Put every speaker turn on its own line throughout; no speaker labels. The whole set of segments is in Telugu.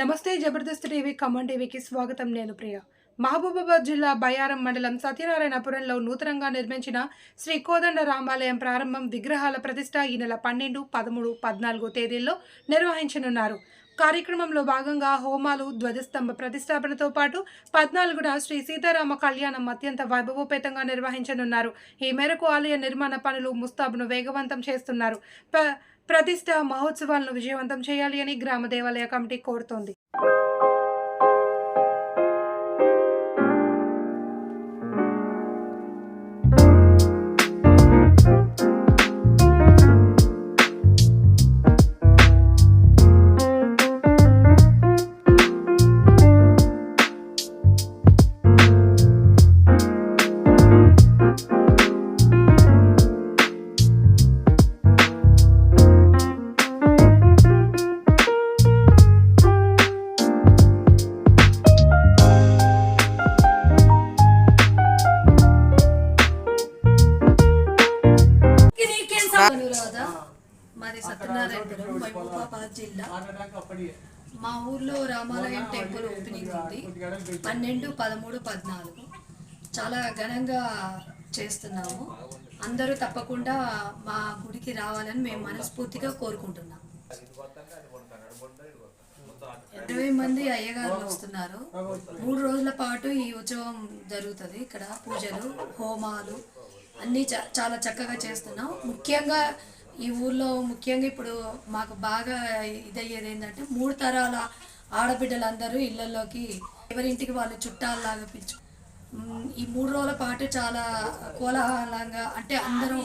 నమస్తే జబర్దస్త్ టీవీ ఖమ్మం టీవీకి స్వాగతం నేను ప్రియ. మహబూబాబాద్ జిల్లా బయారం మండలం సత్యనారాయణపురంలో నూతనంగా నిర్మించిన శ్రీ కోదండ రామాలయం ప్రారంభం విగ్రహాల ప్రతిష్ట ఈ నెల పన్నెండు పదమూడు పద్నాలుగు తేదీల్లో నిర్వహించనున్నారు. కార్యక్రమంలో భాగంగా హోమాలు ధ్వజస్తంభ ప్రతిష్టాపనతో పాటు పద్నాలుగున శ్రీ సీతారామ కళ్యాణం అత్యంత వైభవోపేతంగా నిర్వహించనున్నారు. ఈ మేరకు ఆలయ నిర్మాణ పనులు ముస్తాబును వేగవంతం చేస్తున్నారు. ప్రతిష్ట మహోత్సవాలను విజయవంతం చేయాలి అని గ్రామ దేవాలయ కమిటీ కోరుతోంది.
అనురాధ మాది సత్యనారాయణపురం మహబూబాబాద్ జిల్లా. మా ఊర్లో రామాలయం టెంపుల్ ఓపెనింగ్ ఉంది. పన్నెండు పదమూడు పద్నాలుగు. చాలా ఘనంగా చేస్తున్నాము. అందరూ తప్పకుండా మా గుడికి రావాలని మేము మనస్ఫూర్తిగా కోరుకుంటున్నాం. ఇరవై మంది అయ్యగారులు వస్తున్నారు. మూడు రోజుల పాటు ఈ ఉత్సవం జరుగుతుంది. ఇక్కడ పూజలు హోమాలు అన్నీ చాలా చక్కగా చేస్తున్నాం ముఖ్యంగా ఈ ఊర్లో ముఖ్యంగా ఇప్పుడు మాకు బాగా ఇదయ్యేది ఏంటంటే మూడు తరాల ఆడబిడ్డలందరూ ఇళ్ళలోకి ఎవరింటికి వాళ్ళు చుట్టాలలాగా పిలుచు ఈ మూడు రోజుల పాటు చాలా కోలాహలంగా అంటే అందరం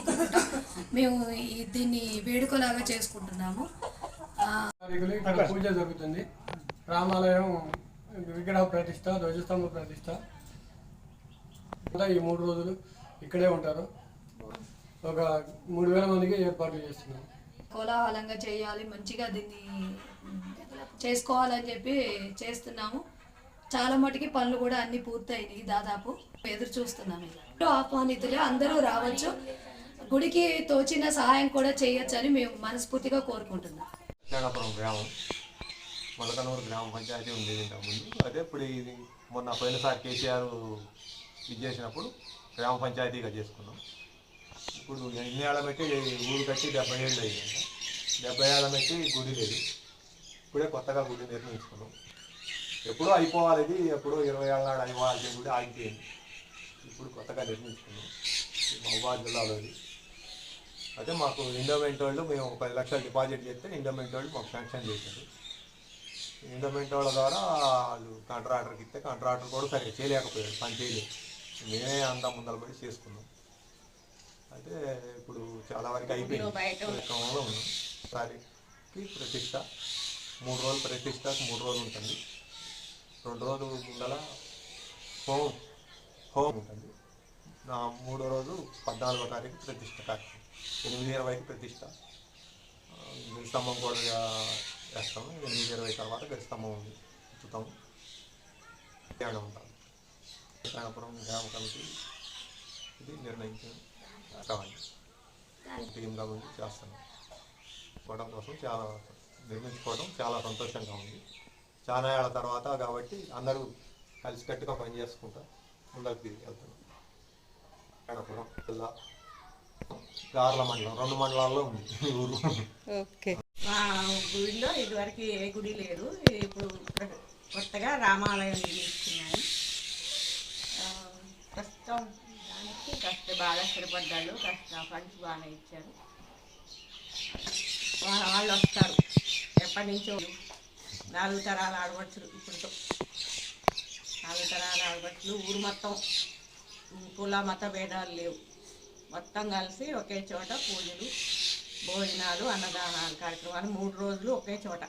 మేము దీన్ని వేడుకలాగా చేసుకుంటున్నాము.
పూజ జరుగుతుంది. రామాలయం విగ్రహ ప్రతిష్ట ధ్వజస్తంభ ప్రతిష్ట. ఈ మూడు రోజులు ఇక్కడే ఉంటారు. ఒక మూడు వేల మందికి ఏర్పాట్లు చేస్తున్నాం
కోలాహలంగా చేయాలి మంచిగా దీన్ని చేసుకోవాలని చెప్పి చేస్తున్నాము. చాలా మటుకి పనులు కూడా అన్ని పూర్తయినాయి దాదాపు. ఎదురు చూస్తున్నాం ఇలా ఆహ్వానితులే అందరూ రావచ్చు. గుడికి తోచిన సహాయం కూడా చేయొచ్చని మేము మనస్ఫూర్తిగా కోరుకుంటున్నాం.
కృష్ణాపురం గ్రామం మొలకనూరు గ్రామ పంచాయతీ ఉండేది ఇంతకుముందు. అదే ఇప్పుడు ఇది మొన్న పోయినసారి కేసీఆర్ ఇది చేసినప్పుడు గ్రామ పంచాయతీగా చేసుకున్నాం. ఇప్పుడు ఎన్ని ఏళ్ళ పెట్టి ఊరు కట్టి డెబ్బై ఏళ్ళు అయ్యింది డెబ్బై ఏళ్ళ పెట్టి గుడి లేదు. ఇప్పుడే కొత్తగా గుడి నిర్మించుకున్నాం. ఎప్పుడో అయిపోవాలి ఇది ఎప్పుడో ఇరవై ఏళ్ళ నాడు అయిపోవాల్సిన గుడి ఆగిపోయింది. ఇప్పుడు కొత్తగా నిర్మించుకున్నాం. మహబాద్ మహబూబాద్ జిల్లాలో అయితే మాకు ఇండోమెంట్ వాళ్ళు మేము ఒక పది లక్షలు డిపాజిట్ చేస్తే ఇండోమెంట్ వాళ్ళు మాకు శాంక్షన్ చేశారు. ఇండోమెంట్ వాళ్ళ ద్వారా వాళ్ళు కాంట్రాక్టర్కి ఇస్తే కాంట్రాక్టర్ కూడా సరిగ్గా చేయలేకపోయాడు పని చేయలేదు. మేమే అంతా ముందర పడి చేసుకున్నాం. అయితే ఇప్పుడు చాలా వరకు అయిపోయింది. క్రమంలో ఉన్నాం సారికి ప్రతిష్ట. మూడు రోజులు ప్రతిష్ట మూడు రోజులు ఉంటుంది. రెండు రోజులు ముందల హోం హోం ఉంటుంది. నా మూడో రోజు పద్నాలుగో తారీఖు ప్రతిష్ట కార్యక్రమం. ఎనిమిది ఇరవైకి ప్రతిష్ట. ఆ, గరిస్తంభం కూడా వేస్తాము. ఎనిమిది ఇరవై తర్వాత గరిస్తంభం ఉంది. ధ్యానం ఉంటాం కృష్ణాపురం గ్రామ కమిటీ ఇది నిర్ణయించిన కావాలి టీమ్గా ఉంది చేస్తున్నాం కోవడం కోసం చాలా నిర్మించుకోవడం చాలా సంతోషంగా ఉంది. చాలా ఏళ్ళ తర్వాత కాబట్టి అందరూ కలిసికట్టుగా పని చేసుకుంటా ముందరికి వెళ్తున్నాం. కడపురం జిల్లా గార్ల మండలం రెండు మండలాల్లో ఉంది ఊరు.
మా గుడిలో ఇదివరకు ఏ గుడి లేదు. ఇప్పుడు కొత్తగా రామాలయం నిర్మిస్తున్నాను ప్రస్తుతం దానికి కష్ట బాగా స్థిరపడ్డాడు కష్ట ఫండ్స్ బాగా ఇచ్చారు. వా- వాళ్ళు వస్తారు. ఎప్పటి నుంచో నాలుగు తరాల ఆడవచ్చులు ఇప్పుడుతో నాలుగు తరాల ఆడవచ్చులు ఊరు మొత్తం కుల మత భేదాలు లేవు. మొత్తం కలిసి ఒకే చోట పూజలు భోజనాలు అన్నదానాలు కార్యక్రమాలు మూడు రోజులు ఒకే చోట.